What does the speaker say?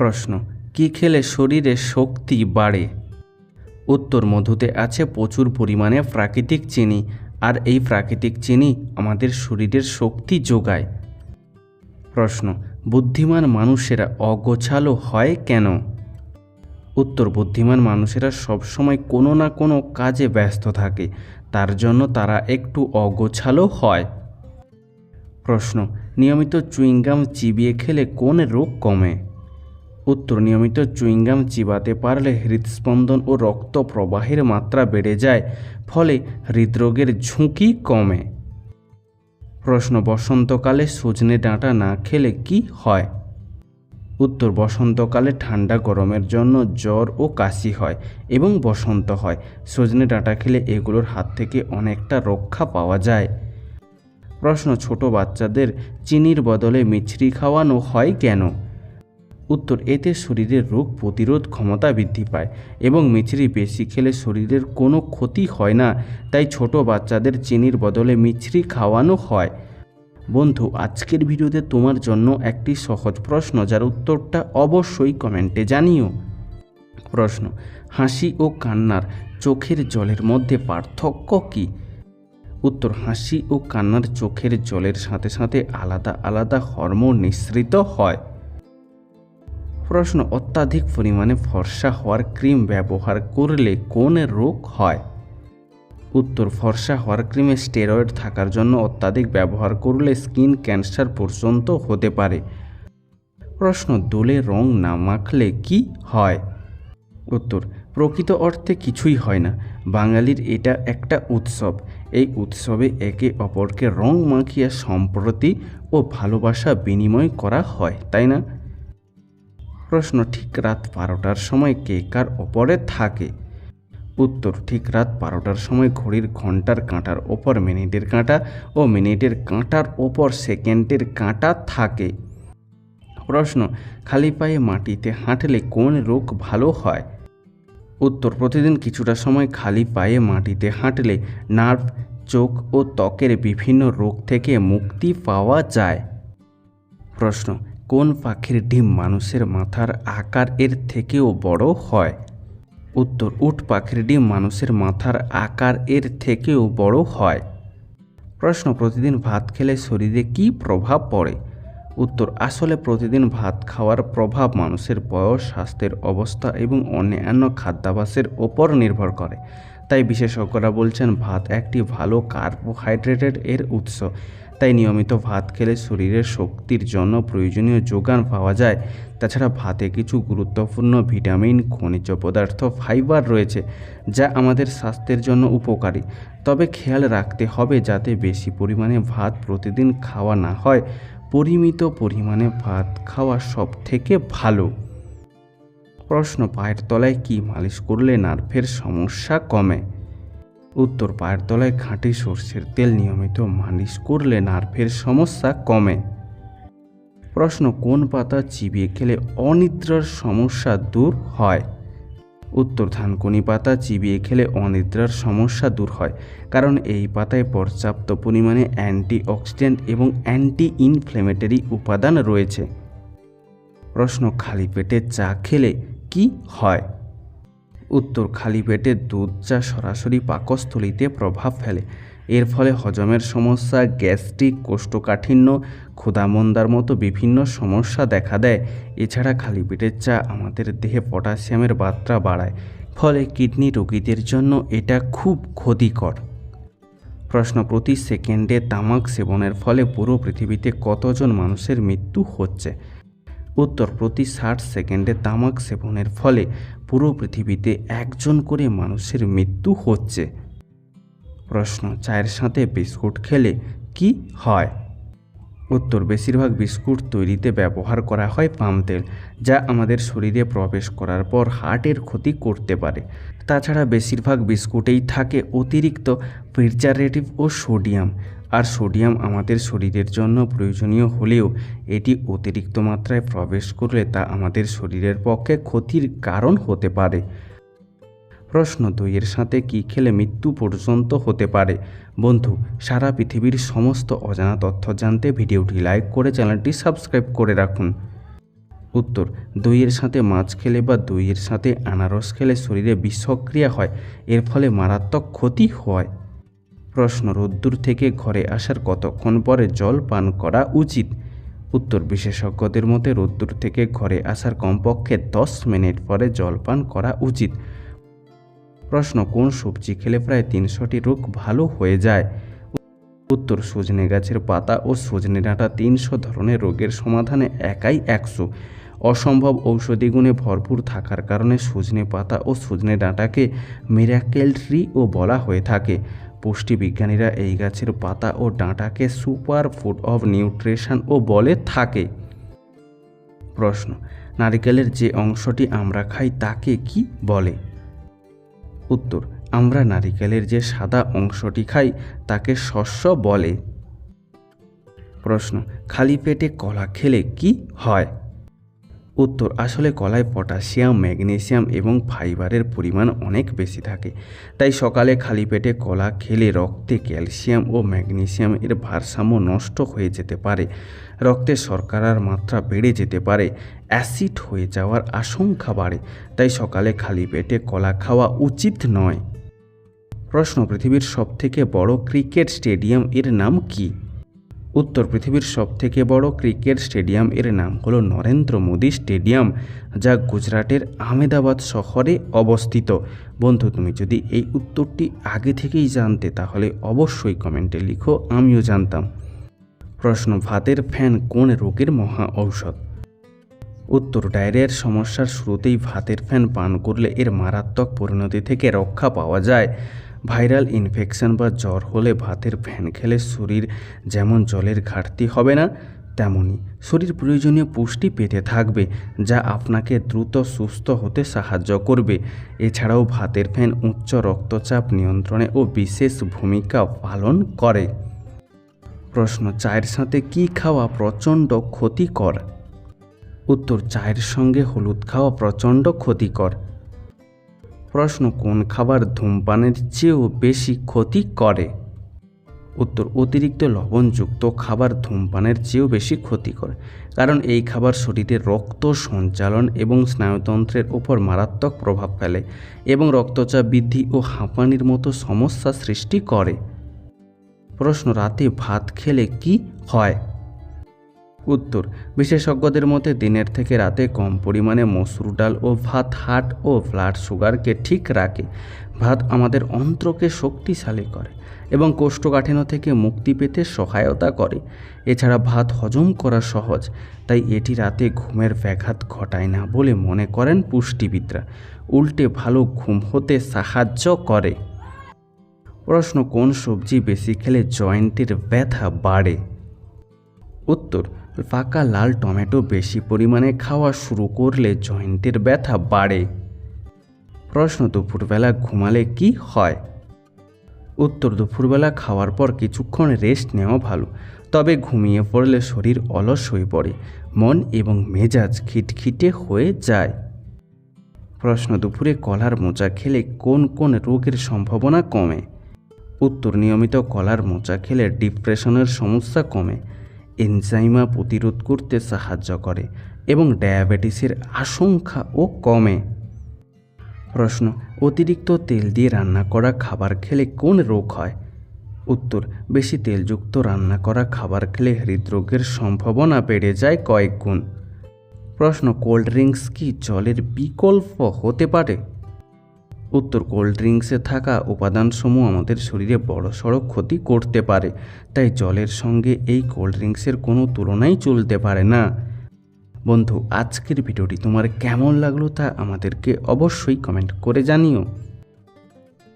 প্রশ্ন, কি খেলে শরীরে শক্তি বাড়ে? উত্তর, মধুতে আছে প্রচুর পরিমাণে প্রাকৃতিক চিনি, আর এই প্রাকৃতিক চিনি আমাদের শরীরের শক্তি যোগায়। প্রশ্ন, বুদ্ধিমান মানুষেরা অগোছালো হয় কেন? উত্তর, বুদ্ধিমান মানুষেরা সবসময় কোনো না কোনো কাজে ব্যস্ত থাকে, তার জন্য তারা একটু অগোছালো হয়। প্রশ্ন, নিয়মিত চুইংগাম চিবিয়ে খেলে কোন রোগ কমে? উত্তর নিয়মিত চুইংগাম চিবাতে পারলে হৃদস্পন্দন ও রক্ত প্রবাহের মাত্রা বেড়ে যায়, ফলে হৃদরোগের ঝুঁকি কমে। প্রশ্ন, বসন্তকালে সজনে ডাঁটা না খেলে কি হয়? উত্তর, বসন্তকালে ঠান্ডা গরমের জন্য জ্বর ও কাশি হয় এবং বসন্ত হয়। সজনে ডাঁটা খেলে এগুলোর হাত থেকে অনেকটা রক্ষা পাওয়া যায়। প্রশ্ন, ছোট বাচ্চাদের চিনির বদলে মিছরি খাওয়ানো হয় কেন? উত্তর, এতে শরীরের রোগ প্রতিরোধ ক্ষমতা বৃদ্ধি পায় এবং মিছরি বেশি খেলে শরীরের কোনো ক্ষতি হয় না, তাই ছোট বাচ্চাদের চিনির বদলে মিছরি খাওয়ানো হয়। বন্ধু, আজকের ভিডিওতে তোমার জন্য একটি সহজ প্রশ্ন, যার উত্তরটা অবশ্যই কমেন্টে জানিও। প্রশ্ন, হাসি ও কান্নার চোখের জলের মধ্যে পার্থক্য কী? উত্তর, হাসি ও কান্নার চোখের জলের সাথে সাথে আলাদা আলাদা হরমোন নিঃসৃত হয়। প্রশ্ন, অত্যাধিক পরিমাণে ফর্সা হওয়ার ক্রিম ব্যবহার করলে কোন রোগ হয়? উত্তর, ফর্সা হওয়ার ক্রিমে স্টেরয়েড থাকার জন্য অত্যাধিক ব্যবহার করলে স্কিন ক্যান্সার পর্যন্ত হতে পারে। প্রশ্ন, দোলে রং না মাখলে কি হয়? উত্তর, প্রকৃত অর্থে কিছুই হয় না। বাঙালির এটা একটা উৎসব। এই উৎসবে একে অপরকে রং মাখিয়ে সম্প্রতি ও ভালোবাসা বিনিময় করা হয়, তাই না? প্রশ্ন, ঠিক রাত বারোটার সময় কে কার ওপরে থাকে? উত্তর, ঠিক রাত বারোটার সময় ঘড়ির ঘণ্টার কাঁটার ওপর, মিনিটের কাঁটা ও মিনিটের কাঁটার ওপর, সেকেন্ডের কাঁটা থাকে। প্রশ্ন, খালি পায়ে মাটিতে হাঁটলে কোন রোগ ভালো হয়? উত্তর, প্রতিদিন কিছুটা সময় খালি পায়ে মাটিতে হাঁটলে নার্ভ, চোখ ও ত্বকের বিভিন্ন রোগ থেকে মুক্তি পাওয়া যায়। প্রশ্ন কোন পাখির ডিম মানুষের মাথার আকার এর থেকেও বড় হয়? উত্তর, উট পাখির ডিম মানুষের মাথার আকার এর থেকেও বড় হয়। প্রশ্ন, প্রতিদিন ভাত খেলে শরীরে কী প্রভাব পড়ে? উত্তর, আসলে প্রতিদিন ভাত খাওয়ার প্রভাব মানুষের বয়স, স্বাস্থ্যের অবস্থা এবং অন্যান্য খাদ্যাভ্যাসের ওপর নির্ভর করে। তাই বিশেষজ্ঞরা বলছেন ভাত একটি ভালো কার্বোহাইড্রেটেড এর উৎস। তাই নিয়মিত ভাত খেলে শরীরের শক্তির জন্য প্রয়োজনীয় যোগান পাওয়া যায়। তাছাড়া ভাতে কিছু গুরুত্বপূর্ণ ভিটামিন, খনিজ পদার্থ, ফাইবার রয়েছে, যা আমাদের স্বাস্থ্যের জন্য উপকারী। তবে খেয়াল রাখতে হবে যাতে বেশি পরিমাণে ভাত প্রতিদিন খাওয়া না হয়। পরিমিত পরিমাণে ভাত খাওয়া সব থেকে ভালো। প্রশ্ন, পায়ের তলায় কি মালিশ করলে নার্ভের সমস্যা কমে? উত্তর, পায়ের তলায় খাঁটি সর্ষের তেল নিয়মিত মালিশ করলে নার্ভের সমস্যা কমে। প্রশ্ন, কোন পাতা চিবিয়ে খেলে অনিদ্রার সমস্যা দূর হয়? উত্তর ধানকুনি পাতা চিবিয়ে খেলে অনিদ্রার সমস্যা দূর হয়, কারণ এই পাতায় পর্যাপ্ত পরিমাণে অ্যান্টিঅক্সিডেন্ট এবং অ্যান্টি ইনফ্লেমেটরি উপাদান রয়েছে। প্রশ্ন, খালি পেটে চা খেলে কি হয়? উত্তর, খালি পেটে দুধ চা সরাসরি পাকস্থলিতে প্রভাব ফেলে। এর ফলে হজমের সমস্যা, গ্যাস্ট্রিক, কোষ্ঠকাঠিন্য, ক্ষুধামন্দার মতো বিভিন্ন সমস্যা দেখা দেয়। এছাড়া খালি পেটের চা আমাদের দেহে পটাশিয়ামের মাত্রা বাড়ায়। ফলে কিডনি রোগীদের জন্য এটা খুব ক্ষতিকর। প্রশ্ন, প্রতি সেকেন্ডে তামাক সেবনের ফলে পুরো পৃথিবীতে কতজন মানুষের মৃত্যু হচ্ছে? উত্তর প্রতি ষাট সেকেন্ডে তামাক সেবনের ফলে পুরো পৃথিবীতে একজন করে মানুষের মৃত্যু হচ্ছে। প্রশ্ন, চায়ের সাথে বিস্কুট খেলে কি হয়? উত্তর, বেশিরভাগ বিস্কুট তৈরিতে ব্যবহার করা হয় পাম তেল, যা আমাদের শরীরে প্রবেশ করার পর হার্টের ক্ষতি করতে পারে। তাছাড়া বেশিরভাগ বিস্কুটেই থাকে অতিরিক্ত প্রিজারভেটিভ ও সোডিয়াম আর সোডিয়াম আমাদের শরীরের জন্য প্রয়োজনীয় হলেও এটি অতিরিক্ত মাত্রায় প্রবেশ করলে তা আমাদের শরীরের পক্ষে ক্ষতির কারণ হতে পারে। প্রশ্ন দইয়ের সাথে কি খেলে মৃত্যু পর্যন্ত হতে পারে? বন্ধু, সারা পৃথিবীর সমস্ত অজানা তথ্য জানতে ভিডিওটি লাইক করে চ্যানেলটি সাবস্ক্রাইব করে রাখুন। উত্তর, দইয়ের সাথে মাছ খেলে বা দইয়ের সাথে আনারস খেলে শরীরে বিষক্রিয়া হয়, এর ফলে মারাত্মক ক্ষতি হয়। প্রশ্ন রোদ্দুর থেকে ঘরে আসার কতক্ষণ পরে জল পান করা উচিত? উত্তর, বিশেষজ্ঞদের মতে রোদ্দুর থেকে ঘরে আসার কমপক্ষে দশ মিনিট পরে জল পান করা উচিত। প্রশ্ন, কোন সবজি খেলে প্রায় তিনশোটি রোগ ভালো হয়ে যায়? উত্তর, সজনে গাছের পাতা ও সজনে ডাঁটা তিনশো ধরনের রোগের সমাধানে একাই একশো। অসম্ভব ঔষধি গুণে ভরপুর থাকার কারণে সজনে পাতা ও সজনে ডাঁটাকে মিরাকেল ও বলা হয়ে থাকে। পুষ্টিবিজ্ঞানীরা এই গাছের পাতা ও ডাঁটাকে সুপার ফুড অফ নিউট্রিশন ও বলে থাকে। প্রশ্ন, নারিকেলের যে অংশটি আমরা খাই তাকে কি বলে? উত্তর, আমরা নারিকেলের যে সাদা অংশটি খাই তাকে শস্য বলে। প্রশ্ন, খালি পেটে কলা খেলে কি হয়? উত্তর, আসলে কলায় পটাশিয়াম ম্যাগনেসিয়াম এবং ফাইবারের পরিমাণ অনেক বেশি থাকে। তাই সকালে খালি পেটে কলা খেলে রক্তে ক্যালসিয়াম ও ম্যাগনেসিয়াম এর ভারসাম্য নষ্ট হয়ে যেতে পারে। রক্তে শর্করার মাত্রা বেড়ে যেতে পারে। অ্যাসিড হয়ে যাওয়ার আশঙ্কা বাড়ে। তাই সকালে খালি পেটে কলা খাওয়া উচিত নয়। প্রশ্ন, পৃথিবীর সবথেকে বড় ক্রিকেট স্টেডিয়াম এর নাম কী? উত্তর পৃথিবীর সবথেকে বড় ক্রিকেট স্টেডিয়াম এর নাম হলো নরেন্দ্র মোদী স্টেডিয়াম, যা গুজরাটের আহমেদাবাদ শহরে অবস্থিত। বন্ধু, তুমি যদি এই উত্তরটি আগে থেকেই জানতে, তাহলে অবশ্যই কমেন্টে লিখো, আমিও জানতাম। প্রশ্ন, ভাতের ফ্যান কোন রোগের মহা ঔষধ? উত্তর, ডায়রিয়ার সমস্যার শুরুতেই ভাতের ফ্যান পান করলে এর মারাত্মক পরিণতি থেকে রক্ষা পাওয়া যায়। ভাইরাল ইনফেকশন বা জ্বর হলে ভাতের ফ্যান খেলে শরীর যেমন জলের ঘাটতি হবে না তেমনই শরীর প্রয়োজনীয় পুষ্টি পেতে থাকবে, যা আপনাকে দ্রুত সুস্থ হতে সাহায্য করবে। এছাড়াও ভাতের ফ্যান উচ্চ রক্তচাপ নিয়ন্ত্রণে ও বিশেষ ভূমিকা পালন করে। প্রশ্ন, চায়ের সাথে কি খাওয়া প্রচণ্ড ক্ষতিকর? উত্তর, চায়ের সঙ্গে হলুদ খাওয়া প্রচণ্ড ক্ষতিকর। প্রশ্ন, কোন খাবার ধূমপানের চেয়েও বেশি ক্ষতি করে? উত্তর, অতিরিক্ত লবণযুক্ত খাবার ধূমপানের চেয়েও বেশি ক্ষতিকর কারণ এই খাবার শরীরের রক্ত সঞ্চালন এবং স্নায়ুতন্ত্রের উপর মারাত্মক প্রভাব ফেলে এবং রক্তচাপ বৃদ্ধি ও হাঁপানির মতো সমস্যা সৃষ্টি করে। প্রশ্ন, রাতে ভাত খেলে কি হয়? উত্তর, বিশেষজ্ঞদের মতে দিনের থেকে রাতে কম পরিমাণে মসুর ডাল ও ভাত হার্ট ও ব্লাড সুগারকে ঠিক রাখে। ভাত আমাদের অন্ত্রকে শক্তিশালী করে এবং কোষ্ঠকাঠিন্য থেকে মুক্তি পেতে সহায়তা করে। এছাড়া ভাত হজম করা সহজ, তাই এটি রাতে ঘুমের ব্যাঘাত ঘটায় না বলে মনে করেন পুষ্টিবিদরা। উল্টে ভালো ঘুম হতে সাহায্য করে। প্রশ্ন, কোন সবজি বেশি খেলে জয়েন্টের ব্যথা বাড়ে? উত্তর পাকা লাল টমেটো বেশি পরিমাণে খাওয়া শুরু করলে জয়েন্টের ব্যথা বাড়ে। প্রশ্ন, দুপুরবেলা ঘুমালে কি হয়? উত্তর, দুপুরবেলা খাওয়ার পর কিছুক্ষণ রেস্ট নেওয়া ভালো, তবে ঘুমিয়ে পড়লে শরীর অলস হয়ে পড়ে, মন এবং মেজাজ খিটখিটে হয়ে যায়। প্রশ্ন, দুপুরে কলার মোচা খেলে কোন কোন রোগের সম্ভাবনা কমে? উত্তর, নিয়মিত কলার মোচা খেলে ডিপ্রেশনের সমস্যা কমে এনজাইমা প্রতিরোধ করতে সাহায্য করে এবং ডায়াবেটিসের আশঙ্কা ও কমে। প্রশ্ন, অতিরিক্ত তেল দিয়ে রান্না করা খাবার খেলে কোন রোগ হয়? উত্তর, বেশি তেলযুক্ত রান্না করা খাবার খেলে হৃদরোগের সম্ভাবনা বেড়ে যায় কয়েক গুণ। প্রশ্ন, কোল্ড ড্রিঙ্কস কি জলের বিকল্প হতে পারে? উত্তর কোল্ড ড্রিঙ্কসে থাকা উপাদানসমূহ আমাদের শরীরে বড়সড় ক্ষতি করতে পারে, তাই জলের সঙ্গে এই কোল্ড ড্রিঙ্কসের কোনো তুলনাই চলতে পারে না। বন্ধু, আজকের ভিডিওটি তোমার কেমন লাগল তা আমাদেরকে অবশ্যই কমেন্ট করে জানিও।